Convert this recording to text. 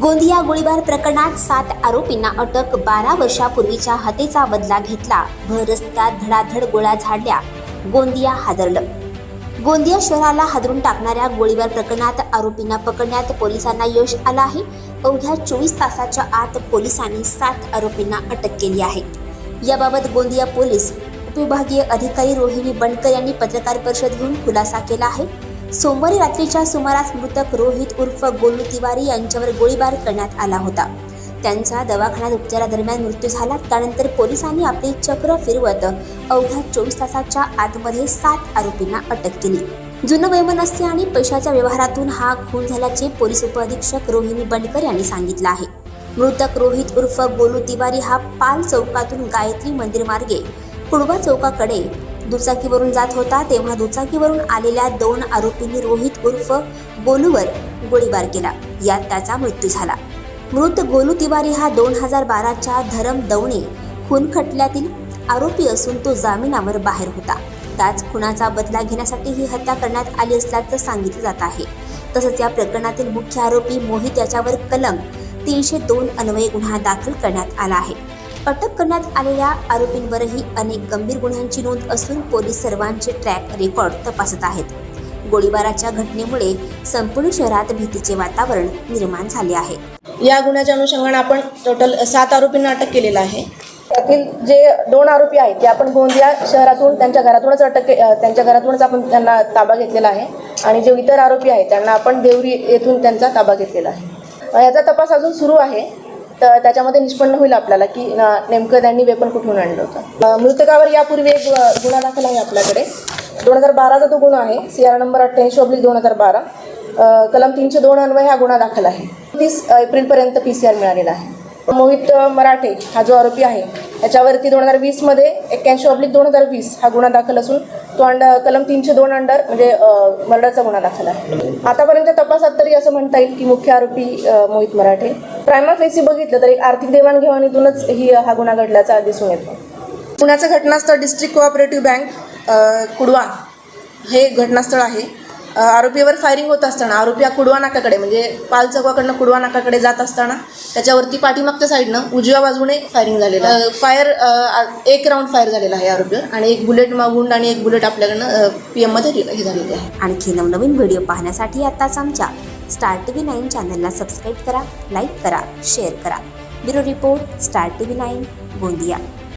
गोंदिया गोळीबार प्रकरणात सात आरोपींना अटक बारा वर्षापूर्वीच्या हत्येचा बदला घेतला. भर रस्त्यात धडाधड गोळ्या झाडल्या. गोंदिया हादरलं. गोंदिया शहराला हादरून टाकणाऱ्या गोळीबार प्रकरणात आरोपींना पकडण्यात पोलिसांना यश आलं आहे. अवघ्या चोवीस तासाच्या आत पोलिसांनी सात आरोपींना अटक केली आहे. याबाबत गोंदिया पोलीस उपविभागीय अधिकारी रोहिणी बनकर यांनी पत्रकार परिषद घेऊन खुलासा केला आहे. सोमवारी रात्रीच्या सुमारास मृतक रोहित उर्फ गोलू तिवारी यांच्यावर गोळीबार करण्यात आला होता. त्यांचा दवाखान्यात उपचारादरम्यान मृत्यू झाला. त्यानंतर पोलिसांनी आपली चक्र फिरवत अवघ्या चोवीस तासाच्या आतमध्ये सात आरोपींना अटक केली. जुनं वैमनस्य आणि पैशाच्या व्यवहारातून हा खून झाल्याचे पोलीस उपअधीक्षक रोहिणी बंडकर यांनी सांगितलं आहे. मृतक रोहित उर्फ गोलू तिवारी हा पाल चौकातून गायत्री मंदिर मार्गे कुडवा चौकाकडे दुचाकीवरून जात होता तेव्हा दुचाकीवरून आलेल्या दोन आरोपींनी रोहित उर्फ गोलूवर गोळीबार केला. यात त्याचा मृत्यू झाला. मृत गोलू तिवारी हा दोन हजार बाराच्या धरम दवणे खून खटल्यातील आरोपी असून तो जामिनावर बाहेर होता. त्याच खुनाचा बदला घेण्यासाठी ही हत्या करण्यात आली असल्याचं सांगितलं जात आहे. तसंच या प्रकरणातील मुख्य आरोपी मोहित याच्यावर कलम तीनशे दोन अन्वये गुन्हा दाखल करण्यात आला आहे. अटक करण्यात आलेल्या आरोपींवरही अनेक गंभीर गुन्ह्यांची नोंद असून पोलीस सर्वांचे ट्रॅक रेकॉर्ड तपासत आहेत. गोळीबाराच्या घटनेमुळे संपूर्ण शहरात भीतीचे वातावरण निर्माण झाले आहे. या गुन्ह्याच्या अनुषंगाने आपण टोटल सात आरोपींना अटक केलेलं आहे. त्यातील जे दोन आरोपी आहेत ते आपण गोंदिया शहरातून त्यांच्या घरातूनच अटक त्यांच्या घरातूनच आपण त्यांना ताबा घेतलेला आहे. आणि जे इतर आरोपी आहेत त्यांना आपण देवरी येथून त्यांचा ताबा घेतलेला आहे. याचा तपास अजून सुरू आहे. तर त्याच्यामध्ये निष्पन्न होईल आपल्याला की नेमकं त्यांनी वेपन कुठून आणलं होतं. मृतकावर यापूर्वी एक गुन्हा दाखल आहे आपल्याकडे. दोन हजार बाराचा तो गुन्हा आहे. सी आर नंबर अठ्ठ्याऐंशी ऑब्लिक दोन हजार बारा. कलम तीनशे दोन अन्वय हा गुन्हा दाखल आहे. तीस एप्रिलपर्यंत पी सी आर मिळालेला आहे. मोहित मराठे हा जो आरोपी आहे याच्यावरती दोन हजार वीसमध्ये एक्क्याऐंशी ऑब्लिक दोन हजार वीस हा गुन्हा दाखल असून तो अंड कलम तीनशे दोन अंडर म्हणजे मर्डरचा गुन्हा दाखल आहे. आतापर्यंत तपासात तरी असं म्हणता येईल की मुख्य आरोपी मोहित मराठे. प्रायमा फेसिबल बघितलं तर एक आर्थिक देवाणघेवाणीतूनच ही हा गुन्हा घडल्याचा दिसून येतो. पुण्याचं घटनास्थळ डिस्ट्रिक्ट कोऑपरेटिव्ह बँक कुडवा हे घटनास्थळ आहे. आरोपीवर फायरिंग होत असताना आरोपी हा कुडवा नाकाकडे म्हणजे पाल चौकाकडनं कुडवा नाकाकडे जात असताना त्याच्यावरती पाठीमागच्या साईडनं उजव्या बाजूने फायरिंग झालेलं. फायर एक राऊंड फायर झालेला आहे आरोपीवर आणि एक बुलेट मागून आणि एक बुलेट आपल्याकडनं पी एममध्ये हे झालेली आहे. आणखी नवनवीन व्हिडिओ पाहण्यासाठी आताच आमच्या स्टार टी व्ही नाईन चॅनलला सबस्क्राईब करा लाईक करा शेअर करा. Bureau report star T V nine Gondia.